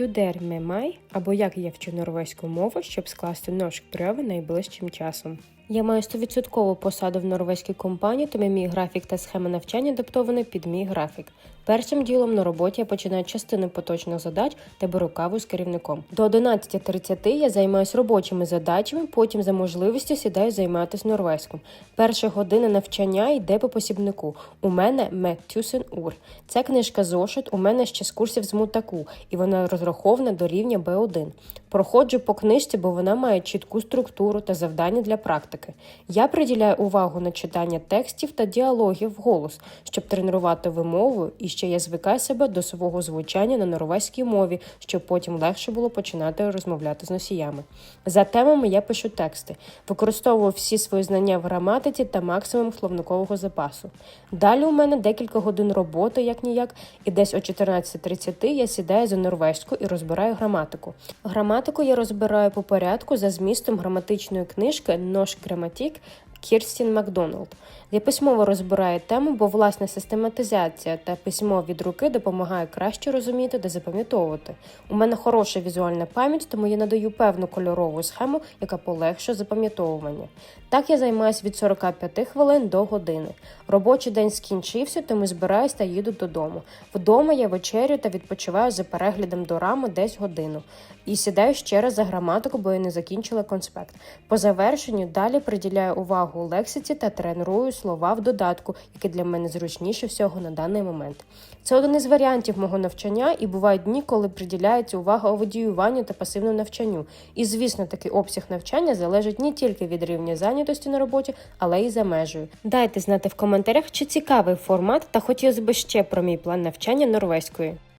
Studer мемай або як я вчу норвезьку мову, щоб скласти нож прьови найближчим часом. Я маю 100% посаду в норвезькій компанії, тому мій графік та схема навчання адаптовані під мій графік. Першим ділом на роботі я починаю частину поточних задач та беру каву з керівником. До 11.30 я займаюся робочими задачами, потім за можливістю сідаю займатися норвезьким. Перша година навчання йде по посібнику. У мене Меттюсен Ур. Це книжка зошит. У мене ще з курсів з мутаку, і вона розрахована до рівня Б1. Проходжу по книжці, бо вона має чітку структуру та завдання для практики. Я приділяю увагу на читання текстів та діалогів вголос, щоб тренувати вимову, і ще я звикаю себе до свого звучання на норвезькій мові, щоб потім легше було починати розмовляти з носіями. За темами я пишу тексти, використовую всі свої знання в граматиці та максимум словникового запасу. Далі у мене декілька годин роботи, як ніяк, і десь о 14.30 я сідаю за норвезьку і розбираю граматику. Граматику я розбираю по порядку за змістом граматичної книжки Нож граматик Кірстін Макдоналд. Я письмово розбираю тему, бо власне систематизація та письмо від руки допомагає краще розуміти та запам'ятовувати. У мене хороша візуальна пам'ять, тому я надаю певну кольорову схему, яка полегшує запам'ятовування. Так я займаюся від 45 хвилин до години. Робочий день скінчився, тому збираюсь та їду додому. Вдома я вечерю та відпочиваю за переглядом дорами десь годину. І сідаю ще раз за граматику, бо я не закінчила конспект. По завершенню далі приділяю увагу лексиці та треную слова в додатку, які для мене зручніше всього на даний момент. Це один із варіантів мого навчання, і бувають дні, коли приділяється увага оводіюванню та пасивному навчанню. І, звісно, такий обсяг навчання залежить не тільки від рівня зайнятості на роботі, але й за межею. Дайте знати в коментарях, чи цікавий формат, та хотілося б ще про мій план навчання норвезької.